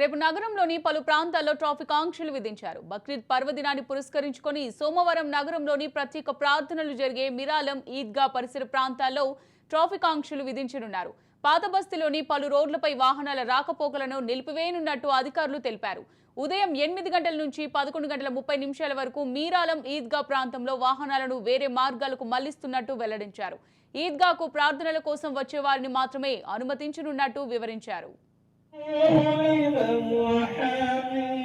రేపు నగరంలోని పలు ప్రాంతాల్లో ట్రాఫిక్ ఆంక్షలు విధించారు. బక్రీద్ పర్వదినాన్ని పురస్కరించుకొని సోమవారం నగరంలోని ప్రత్యేక ప్రార్థనలు జరిగే మిరాలం ఈద్గా పరిసర ప్రాంతాల్లో ట్రాఫిక్ ఆంక్షలు విధించనున్నారు. పాత బస్తీలోని పలు రోడ్లపై వాహనాల రాకపోకలను నిలిపివేయనున్నట్టు అధికారులు తెలిపారు. ఉదయం ఎనిమిది గంటల నుంచి పదకొండు గంటల ముప్పై నిమిషాల వరకు మీరాలం ఈద్గా ప్రాంతంలో వాహనాలను వేరే మార్గాలకు మళ్ళిస్తున్నట్టు వెల్లడించారు. ఈద్గాకు ప్రార్థనల కోసం వచ్చే వారిని మాత్రమే అనుమతించనున్నట్టు వివరించారు. وحامد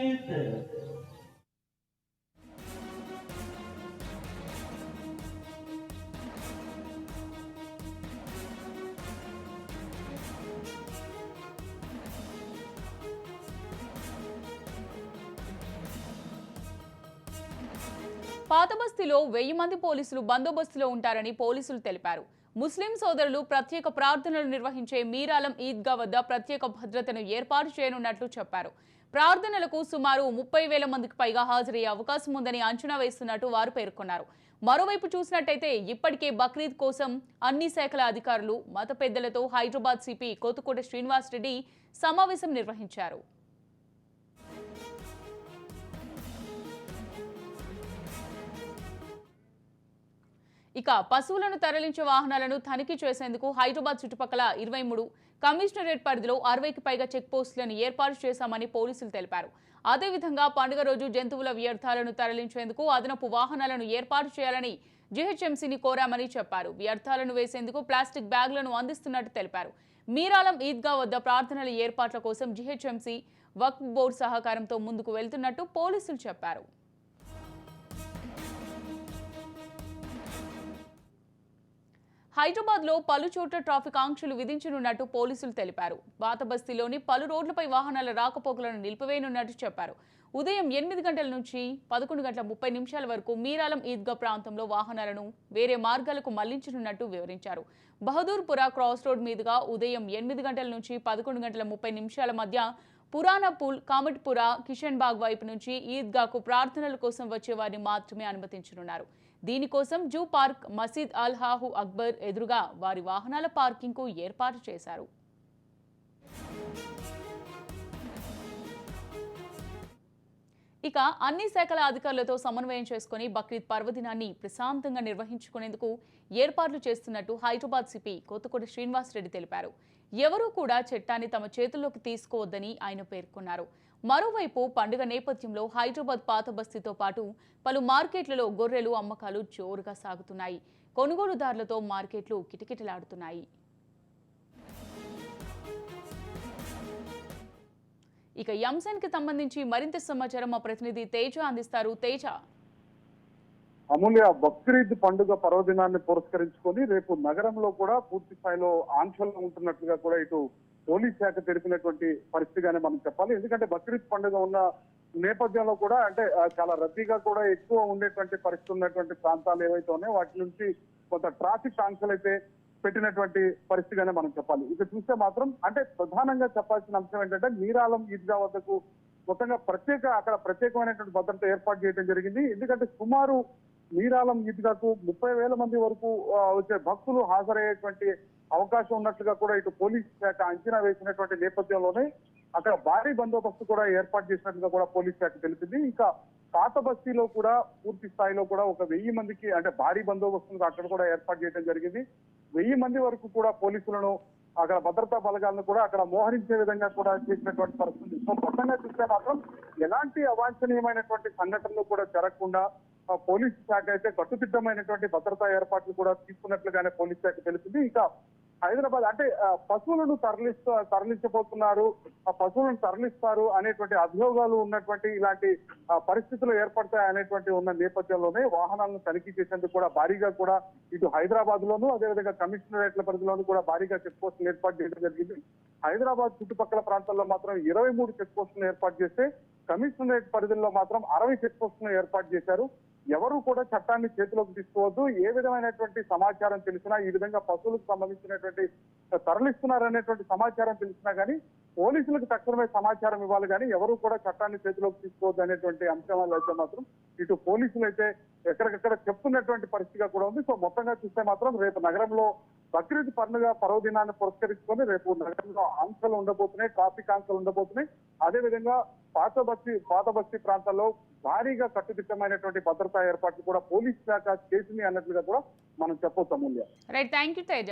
పాత బస్తీలో వెయ్యి మంది పోలీసులు బందోబస్తులో ఉంటారని పోలీసులు తెలిపారు ముస్లిం సోదరులు ప్రత్యేక ప్రార్థనలు నిర్వహించే మీరాలం ఈద్గా వద్ద ప్రత్యేక భద్రతను ఏర్పాటు చేయనున్నట్లు చెప్పారు. ప్రార్థనలకు సుమారు ముప్పై వేల మందికి పైగా హాజరయ్యే అవకాశం ఉందని అంచనా వేస్తున్నట్టు వారు పేర్కొన్నారు. మరోవైపు చూసినట్టయితే ఇప్పటికే బక్రీద్ కోసం అన్ని శాఖల అధికారులు మత పెద్దలతో హైదరాబాద్ సిపి కోతుకోట శ్రీనివాస్ రెడ్డి సమావేశం నిర్వహించారు. ఇక పశువులను తరలించే వాహనాలను తనిఖీ చేసేందుకు హైదరాబాద్ చుట్టుపక్కల ఇరవై మూడు కమిషనరేట్ పరిధిలో అరవైకి పైగా చెక్ పోస్టులను ఏర్పాటు చేశామని పోలీసులు తెలిపారు. అదేవిధంగా పండుగ రోజు జంతువుల వ్యర్థాలను తరలించేందుకు అదనపు వాహనాలను ఏర్పాటు చేయాలని జీహెచ్ఎంసీని కోరామని చెప్పారు. వ్యర్థాలను వేసేందుకు ప్లాస్టిక్ బ్యాగులను అందిస్తున్నట్టు తెలిపారు. మీరాలం ఈద్గా వద్ద ప్రార్థనల ఏర్పాట్ల కోసం జీహెచ్ఎంసీ వక్ఫ్ బోర్డు సహకారంతో ముందుకు వెళ్తున్నట్టు పోలీసులు చెప్పారు. హైదరాబాద్లో పలు చోట్ల ట్రాఫిక్ ఆంక్షలు విధించనున్నట్టు పోలీసులు తెలిపారు. బాతబస్తీలోని పలు రోడ్లపై వాహనాల రాకపోకలను నిలిపివేయనున్నట్టు చెప్పారు. ఉదయం ఎనిమిది గంటల నుంచి పదకొండు గంటల ముప్పై నిమిషాల వరకు మీరాలం ఈద్గా ప్రాంతంలో వాహనాలను వేరే మార్గాలకు మళ్ళించనున్నట్టు వివరించారు. బహదూర్పుర క్రాస్ రోడ్ మీదుగా ఉదయం ఎనిమిది గంటల నుంచి పదకొండు గంటల ముప్పై నిమిషాల మధ్య పురాణపూల్ కామట్పుర కిషన్ బాగ్ వైపు నుంచి ఈద్గాకు ప్రార్థనల కోసం వచ్చే వారిని మాత్రమే అనుమతించనున్నారు. దీనికోసం జూ పార్క్ మసీద్ అల్ హాహు అక్బర్ ఎదురుగా వారి వాహనాల పార్కింగ్కు ఏర్పాటు చేశారు. ఇక అన్ని శాఖల అధికారులతో సమన్వయం చేసుకుని బక్రీద్ పర్వదినాన్ని ప్రశాంతంగా నిర్వహించుకునేందుకు ఏర్పాట్లు చేస్తున్నట్టు హైదరాబాద్ సిపి కొత్తకోట శ్రీనివాస్ రెడ్డి తెలిపారు. ఎవరూ కూడా చట్టాన్ని తమ చేతుల్లోకి తీసుకోవద్దని ఆయన పేర్కొన్నారు. మరోవైపు పండుగ నేపథ్యంలో హైదరాబాద్ పాత బస్తీతో పాటు పలు మార్కెట్లలో గొర్రెలు అమ్మకాలు జోరుగా సాగుతున్నాయి. కొనుగోలుదారులతో మార్కెట్లు కిటకిటలాడుతున్నాయి. ఇక ఈ సంబంధించి మరింత సమాచారం మా ప్రతినిధి తేజ అందిస్తారు. తేజ అమూల్య బక్రీద్ పండుగ పర్వదినాన్ని పురస్కరించుకొని రేపు నగరంలో కూడా పూర్తి స్థాయిలో ఆంక్షలు ఉంటున్నట్లుగా కూడా ఇటు పోలీస్ శాఖ తెలిపినటువంటి పరిస్థితిగానే మనం చెప్పాలి. ఎందుకంటే బక్రీద్ పండుగ ఉన్న నేపథ్యంలో కూడా అంటే చాలా రద్దీగా కూడా ఎక్కువ ఉండేటువంటి పరిస్థితి ఉన్నటువంటి ప్రాంతాలు ఏవైతే ఉన్నాయో వాటి నుంచి కొంత ట్రాఫిక్ ఆంక్షలు అయితే పెట్టినటువంటి పరిస్థితిగానే మనం చెప్పాలి. ఇక చూస్తే మాత్రం అంటే ప్రధానంగా చెప్పాల్సిన అంశం ఏంటంటే మీరాలం ఈద్గా వద్దకు మొత్తంగా ప్రత్యేక అక్కడ ప్రత్యేకమైనటువంటి భద్రత ఏర్పాటు చేయడం జరిగింది. ఎందుకంటే సుమారు నీరాలం ఈద్గాకు ముప్పై వేల మంది వరకు వచ్చే భక్తులు హాజరయ్యేటువంటి అవకాశం ఉన్నట్లుగా కూడా ఇటు పోలీస్ శాఖ అంచనా వేసినటువంటి నేపథ్యంలోనే అక్కడ భారీ బందోబస్తు కూడా ఏర్పాటు చేసినట్టుగా కూడా పోలీస్ శాఖ తెలిపింది. ఇంకా పాత బస్తీలో కూడా పూర్తి స్థాయిలో కూడా ఒక వెయ్యి మందికి అంటే భారీ బందోబస్తును అక్కడ కూడా ఏర్పాటు చేయడం జరిగింది. వెయ్యి మంది వరకు కూడా పోలీసులను అక్కడ భద్రతా బలగాలను కూడా అక్కడ మోహరించే విధంగా కూడా చేసినటువంటి పరిస్థితి. సో మొత్తంగా చూస్తే మాత్రం ఎలాంటి అవాంఛనీయమైనటువంటి సంఘటనలు కూడా జరగకుండా పోలీస్ శాఖ అయితే కట్టుదిట్టమైనటువంటి భద్రతా ఏర్పాట్లు కూడా తీసుకున్నట్లుగానే పోలీస్ శాఖ తెలిసింది ఇంకా హైదరాబాద్ అంటే పశువులను తరలిస్తూ తరలించబోతున్నారు. ఆ పశువులను తరలిస్తారు అనేటువంటి అభియోగాలు ఉన్నటువంటి ఇలాంటి పరిస్థితులు ఏర్పడతాయి అనేటువంటి ఉన్న నేపథ్యంలోనే వాహనాలను తనిఖీ చేసేందుకు కూడా భారీగా కూడా ఇటు హైదరాబాద్ లోను అదేవిధంగా కమిషనరేట్ల పరిధిలోను కూడా భారీగా చెక్ పోస్టులు ఏర్పాటు చేయడం జరిగింది. హైదరాబాద్ చుట్టుపక్కల ప్రాంతాల్లో మాత్రం ఇరవై మూడు చెక్ పోస్టులను ఏర్పాటు చేస్తే కమిషనరేట్ పరిధిలో మాత్రం అరవై చెక్ పోస్టులను ఏర్పాటు చేశారు. ఎవరు కూడా చట్టాన్ని చేతిలోకి తీసుకోవద్దు. ఏ విధమైనటువంటి సమాచారం తెలిసినా ఈ విధంగా పశువులకు సంబంధించినటువంటి తరలిస్తున్నారనేటువంటి సమాచారం తెలిసినా కానీ పోలీసులకు తక్షణమే సమాచారం ఇవ్వాలి కానీ ఎవరు కూడా చట్టాన్ని చేతిలోకి తీసుకోవద్దు అనేటువంటి అంశాలు అయితే మాత్రం ఇటు పోలీసులు అయితే ఎక్కడికక్కడ చెప్తున్నటువంటి పరిస్థితిగా కూడా ఉంది. సో మొత్తంగా చూస్తే మాత్రం రేపు నగరంలో బక్రీద్ పండుగ పర్వదినాన్ని పురస్కరించుకొని రేపు నగరంలో ఆంక్షలు ఉండబోతున్నాయి ట్రాఫిక్ ఆంక్షలు ఉండబోతున్నాయి. అదే విధంగా పాత బస్తీ పాత బస్తీ ప్రాంతాల్లో భారీగా కట్టుదిట్టమైనటువంటి భద్రతా ఏర్పాట్లు కూడా పోలీస్ శాఖ చేసింది అన్నట్లుగా కూడా మనం చెప్పొచ్చు Amulya. Right thank you Teja